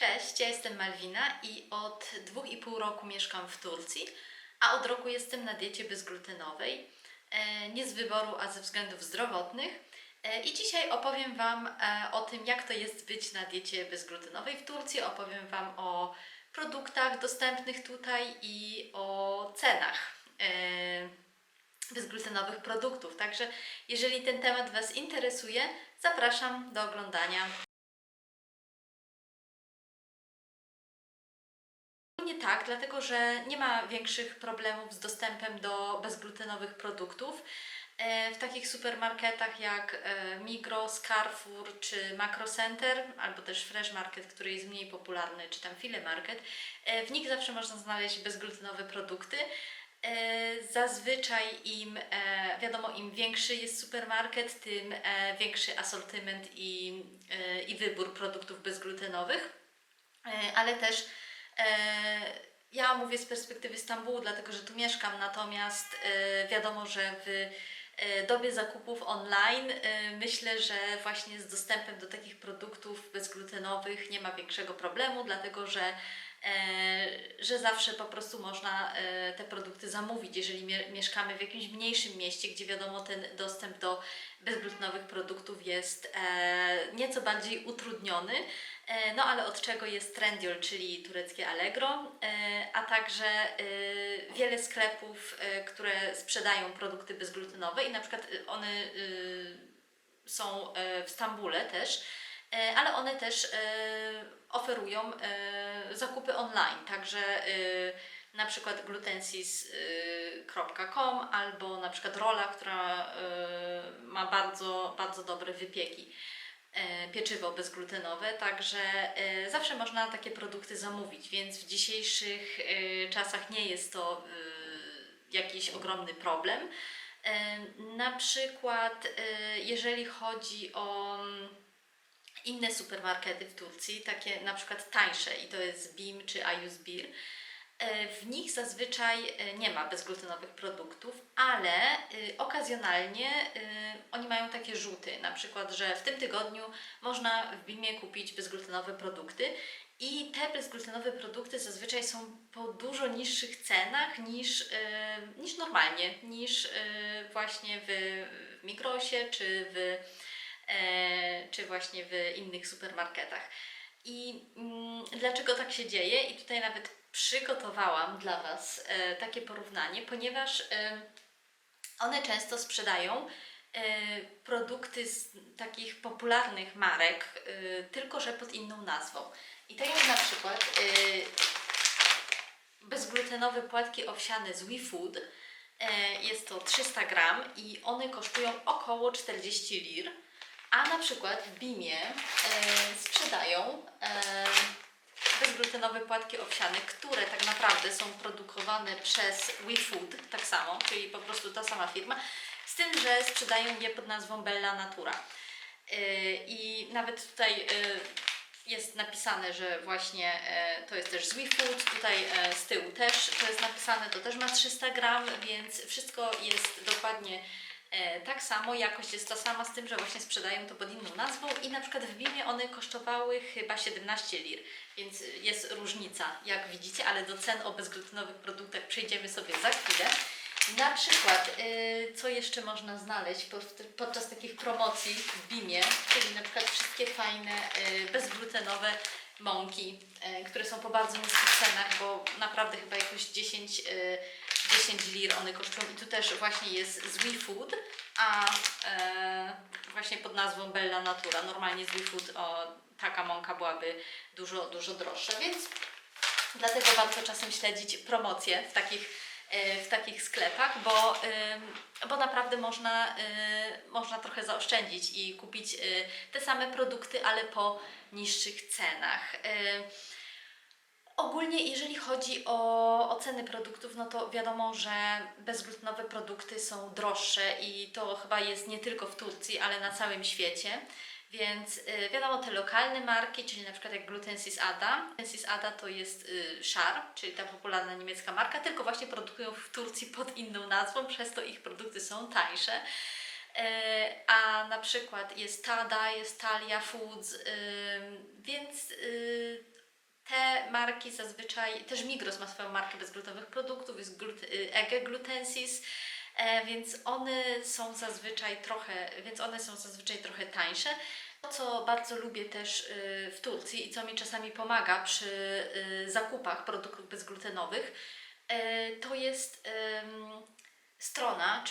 Cześć, ja jestem Malwina i od dwóch i pół roku mieszkam w Turcji, a od roku jestem na diecie bezglutenowej. E, Nie z wyboru, a ze względów zdrowotnych. E, I dzisiaj opowiem Wam e, o tym, jak to jest być na diecie bezglutenowej w Turcji. Opowiem Wam o produktach dostępnych tutaj i o cenach bezglutenowych produktów. Także jeżeli ten temat Was interesuje, zapraszam do oglądania. Nie tak, dlatego że nie ma większych problemów z dostępem do bezglutenowych produktów. E, W takich supermarketach jak e, Migros, Carrefour czy Macro Center, albo też Fresh Market, który jest mniej popularny, czy tam File Market, e, w nich zawsze można znaleźć bezglutenowe produkty. Zazwyczaj im, wiadomo, im większy jest supermarket, tym większy asortyment i, i wybór produktów bezglutenowych, ale też Ja mówię z perspektywy Stambułu, dlatego że tu mieszkam, natomiast e, wiadomo, że w e, dobie zakupów online e, myślę, że właśnie z dostępem do takich produktów bezglutenowych nie ma większego problemu, dlatego że, e, że zawsze po prostu można e, te produkty zamówić, jeżeli mie- mieszkamy w jakimś mniejszym mieście, gdzie wiadomo ten dostęp do bezglutenowych produktów jest e, nieco bardziej utrudniony. E, No ale od czego jest Trendyol, czyli tureckie Allegro, e, a także e, wiele sklepów, które sprzedają produkty bezglutenowe i na przykład one są w Stambule też, ale one też oferują zakupy online, także na przykład glutensis.com albo na przykład Rola, która ma bardzo, bardzo dobre wypieki pieczywo bezglutenowe, także e, zawsze można takie produkty zamówić, więc w dzisiejszych e, czasach nie jest to e, jakiś ogromny problem. E, Na przykład, e, jeżeli chodzi o mm, inne supermarkety w Turcji, takie na przykład tańsze, i to jest BİM czy Ayusbir, E, w nich zazwyczaj e, nie ma bezglutenowych produktów, ale e, okazjonalnie e, oni mają takie rzuty, na przykład, że w tym tygodniu można w BIMie kupić bezglutenowe produkty i te bezglutenowe produkty zazwyczaj są po dużo niższych cenach niż, e, niż normalnie, niż e, właśnie w, w Migrosie czy w, e, czy właśnie w innych supermarketach. I mm, dlaczego tak się dzieje? I tutaj nawet przygotowałam dla Was e, takie porównanie, ponieważ e, one często sprzedają e, produkty z takich popularnych marek, e, tylko że pod inną nazwą. I tak jak na przykład e, bezglutenowe płatki owsiane z WeFood. E, Jest to 300 gram i one kosztują około 40 lir. A na przykład w Bimie e, sprzedają e, bezglutenowe płatki owsiane, które tak naprawdę są produkowane przez WeFood, tak samo, czyli po prostu ta sama firma, z tym, że sprzedają je pod nazwą Bella Natura. E, I nawet tutaj e, jest napisane, że właśnie to jest też z WeFood, tutaj z tyłu też to jest napisane, to też ma 300 gram, więc wszystko jest dokładnie tak samo, jakość jest ta sama, z tym, że właśnie sprzedają to pod inną nazwą i na przykład w Bimie one kosztowały chyba 17 lir, więc jest różnica, jak widzicie, ale do cen o bezglutenowych produktach przejdziemy sobie za chwilę. Na przykład, y, co jeszcze można znaleźć pod- podczas takich promocji w Bimie, czyli na przykład wszystkie fajne, y, bezglutenowe mąki, które są po bardzo niskich cenach, bo naprawdę chyba jakoś 10, y, 10 lir one kosztują i tu też właśnie jest z WeFood, a e, właśnie pod nazwą Bella Natura. Normalnie z WeFood o, taka mąka byłaby dużo, dużo droższa, więc Dlatego warto czasem śledzić promocje w takich, e, w takich sklepach, bo, ym, bo naprawdę można, y, można trochę zaoszczędzić i kupić te same produkty, ale po niższych cenach. Y, Ogólnie, jeżeli chodzi o, ceny produktów, no to wiadomo, że bezglutenowe produkty są droższe i to chyba jest nie tylko w Turcji, ale na całym świecie. Więc y, wiadomo, te lokalne marki, czyli na przykład jak Glutensis Ada. Glutensis Ada to jest y, czyli ta popularna niemiecka marka, tylko właśnie produkują w Turcji pod inną nazwą, przez to ich produkty są tańsze. E, A na przykład jest Tada, jest Talia Foods, ym, więc y, te marki zazwyczaj, też Migros ma swoją markę bezglutenowych produktów, jest glut, y, Ege Glutensis, e, więc one są zazwyczaj trochę, więc one są zazwyczaj trochę tańsze. To, co bardzo lubię też y, w Turcji i co mi czasami pomaga przy y, zakupach produktów bezglutenowych, to jest strona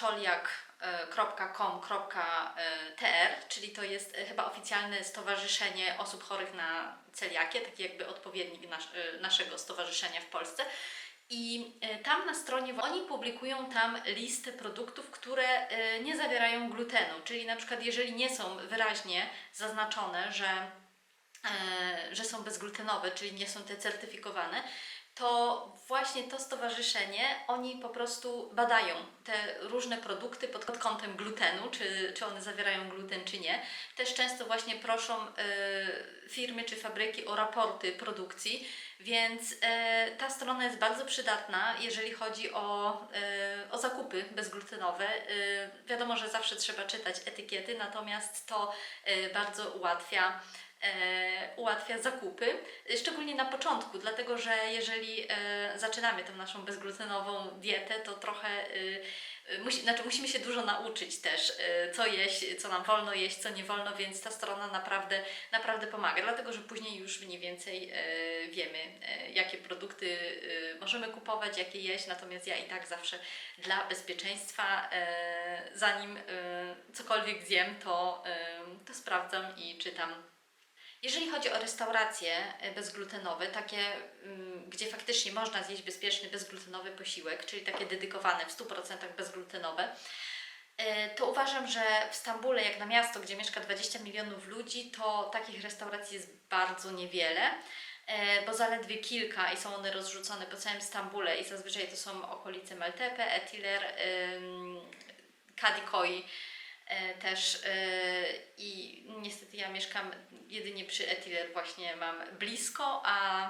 czoliak.com.tr, czyli to jest e, chyba oficjalne stowarzyszenie osób chorych na celiakię, taki jakby odpowiednik nas, e, naszego stowarzyszenia w Polsce. I e, tam na stronie oni publikują tam listę produktów, które nie zawierają glutenu, czyli na przykład jeżeli nie są wyraźnie zaznaczone, że, że są bezglutenowe, czyli nie są te certyfikowane, to właśnie to stowarzyszenie, oni po prostu badają te różne produkty pod kątem glutenu, czy, czy one zawierają gluten, czy nie. Też często właśnie proszą e, firmy czy fabryki o raporty produkcji, więc e, ta strona jest bardzo przydatna, jeżeli chodzi o, e, o zakupy bezglutenowe. E, wiadomo, że zawsze trzeba czytać etykiety, natomiast to e, bardzo ułatwia ułatwia zakupy, e, szczególnie na początku, dlatego że jeżeli e, zaczynamy tą naszą bezglutenową dietę, to trochę e, e, musi, znaczy musimy się dużo nauczyć też, e, co jeść, co nam wolno jeść, co nie wolno, więc ta strona naprawdę, naprawdę pomaga, dlatego że później już mniej więcej e, wiemy, e, jakie produkty e, możemy kupować, jakie jeść, natomiast ja i tak zawsze dla bezpieczeństwa, e, zanim e, cokolwiek zjem, to, e, to sprawdzam i czytam jeżeli chodzi o restauracje e, bezglutenowe, takie, mm, gdzie faktycznie można zjeść bezpieczny, bezglutenowy posiłek, czyli takie dedykowane w 100% bezglutenowe, e, to uważam, że w Stambule, jak na miasto, gdzie mieszka 20 milionów ludzi, to takich restauracji jest bardzo niewiele, e, bo zaledwie kilka i są one rozrzucone po całym Stambule i zazwyczaj to są okolice Maltepe, Etiler, Kadikoi też e, i niestety ja mieszkam jedynie przy Etiler właśnie mam blisko, a,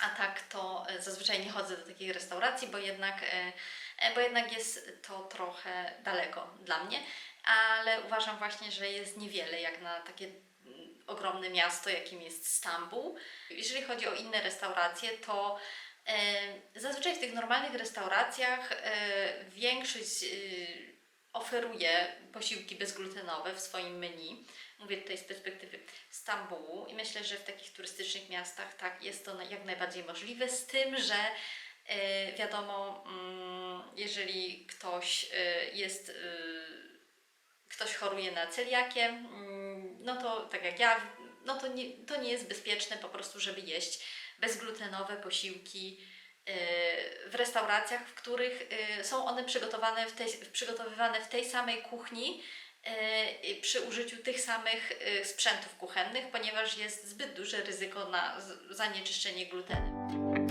a tak to e, zazwyczaj nie chodzę do takiej restauracji, bo jednak, e, e, bo jednak jest to trochę daleko dla mnie, ale uważam właśnie, że jest niewiele jak na takie mm, ogromne miasto, jakim jest Stambuł. Jeżeli chodzi o inne restauracje, to e, zazwyczaj w tych normalnych restauracjach e, większość e, oferuje posiłki bezglutenowe w swoim menu. Mówię tutaj z perspektywy Stambułu i myślę, że w takich turystycznych miastach tak jest to jak najbardziej możliwe, z tym, że e, wiadomo, mm, jeżeli ktoś e, jest, e, ktoś choruje na celiakię, mm, no to tak jak ja, no to nie, to nie jest bezpieczne po prostu, żeby jeść bezglutenowe posiłki w restauracjach, w których e, są one przygotowane w tej, przygotowywane w tej samej kuchni, i przy użyciu tych samych sprzętów kuchennych, ponieważ jest zbyt duże ryzyko na zanieczyszczenie glutenem.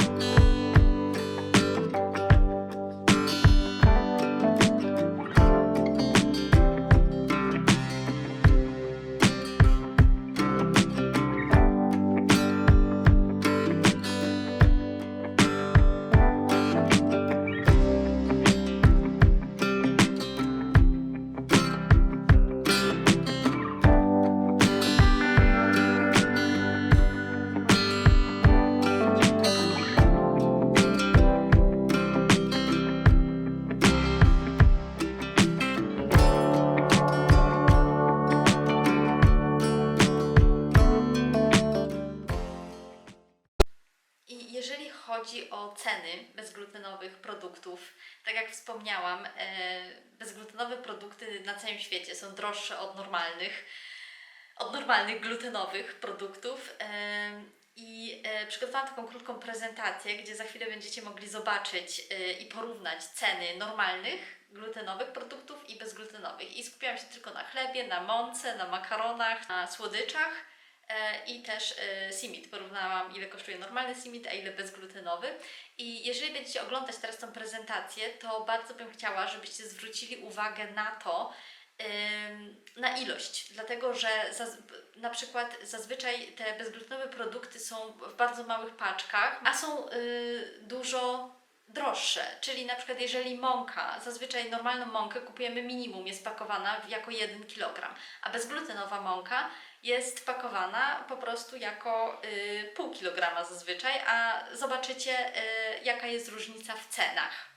Chodzi o ceny bezglutenowych produktów, tak jak wspomniałam, e, bezglutenowe produkty na całym świecie są droższe od normalnych, od normalnych glutenowych produktów. E, I e, przygotowałam taką krótką prezentację, gdzie za chwilę będziecie mogli zobaczyć i porównać ceny normalnych glutenowych produktów i bezglutenowych. I skupiłam się tylko na chlebie, na mące, na makaronach, na słodyczach. E, i też e, simit. Porównałam, ile kosztuje normalny simit, a ile bezglutenowy. I jeżeli będziecie oglądać teraz tą prezentację, to bardzo bym chciała, żebyście zwrócili uwagę na to, na ilość, dlatego że na przykład zazwyczaj te bezglutenowe produkty są w bardzo małych paczkach, a są y, dużo droższe, czyli na przykład jeżeli mąka, zazwyczaj normalną mąkę kupujemy minimum, jest pakowana jako 1 kg, a bezglutenowa mąka jest pakowana po prostu jako y, pół kilograma zazwyczaj, a zobaczycie y, jaka jest różnica w cenach.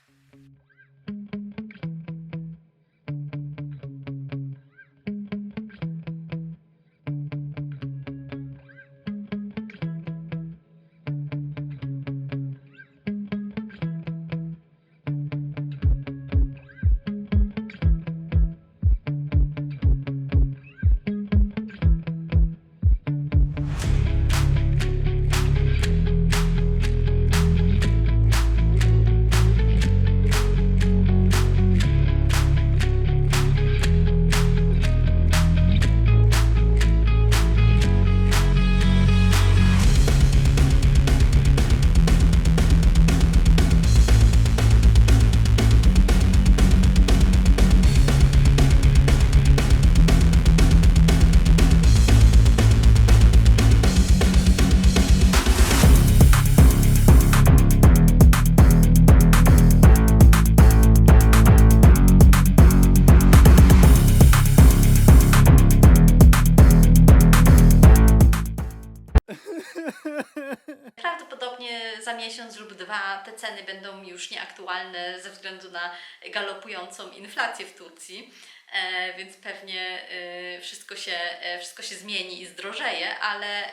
Ceny będą już nieaktualne ze względu na galopującą inflację w Turcji. E, więc pewnie e, wszystko, się, e, wszystko się zmieni i zdrożeje, ale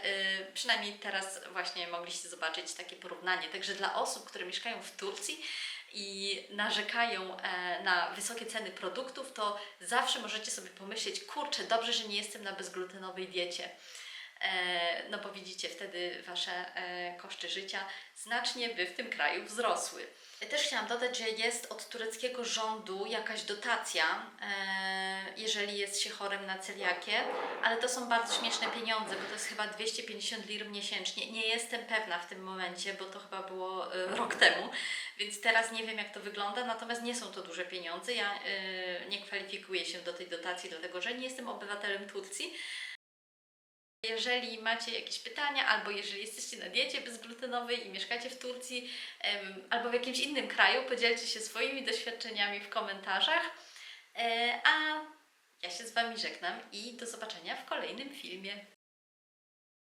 przynajmniej teraz właśnie mogliście zobaczyć takie porównanie. Także dla osób, które mieszkają w Turcji i narzekają na wysokie ceny produktów, to zawsze możecie sobie pomyśleć, kurczę, dobrze, że nie jestem na bezglutenowej diecie. E, no bo widzicie, wtedy Wasze e, koszty życia znacznie by w tym kraju wzrosły. Też chciałam dodać, że jest od tureckiego rządu jakaś dotacja, e, jeżeli jest się chorym na celiakię, ale to są bardzo śmieszne pieniądze, bo to jest chyba 250 lir miesięcznie. Nie jestem pewna w tym momencie, bo to chyba było rok temu, więc teraz nie wiem jak to wygląda, natomiast nie są to duże pieniądze. Ja nie kwalifikuję się do tej dotacji, dlatego że nie jestem obywatelem Turcji. Jeżeli macie jakieś pytania, albo jeżeli jesteście na diecie bezglutenowej i mieszkacie w Turcji, albo w jakimś innym kraju, podzielcie się swoimi doświadczeniami w komentarzach. E, a ja się z Wami żegnam i do zobaczenia w kolejnym filmie.